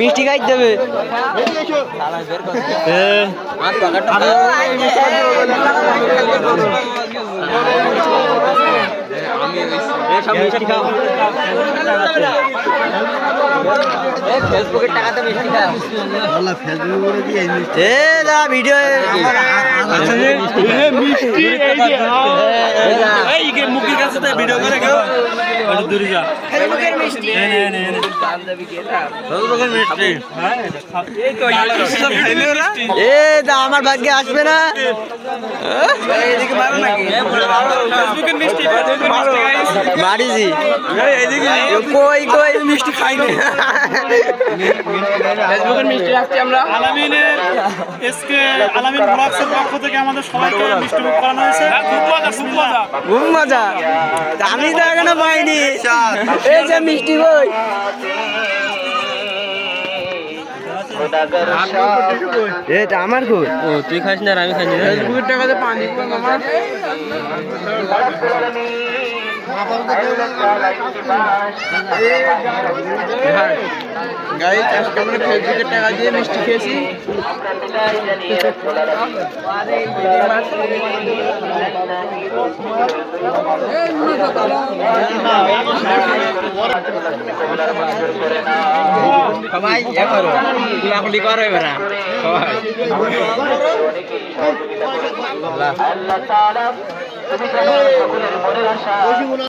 মিষ্টি খাই দেবে মিষ্টি ভিডিও মুখের ভিডিও করে কেউ দূরে যা। ফেসবুকের মিষ্টি। এ দা আমার ভাগ্যে আসবে না। ফেসবুকের মিষ্টি ফেসবুকের মিষ্টি গাইস মারিছি কই কই? মিষ্টি খাইনি। ফেসবুকের মিষ্টি রাখছি আমরা। আলামিনের এসকে আলামিন ব্লগসের পক্ষ থেকে আমাদের সবাইকে মিষ্টি মুখ করানো হয়েছে। খুব মজা খুব মজা। খুব মজা। আমি তো এখনও পাইনি। এই যে মিষ্টি বই। এটা আমার কই ও তুই খাস না আমি খাই না ফেসবুকের টাকাতে পানি আমার। গাই আজকে আমরা ফেসবুকের টাকা দিয়ে মিষ্টি খেয়েছি। সবাই ইয়ে কুলাকুলি করো এবার। সবাই।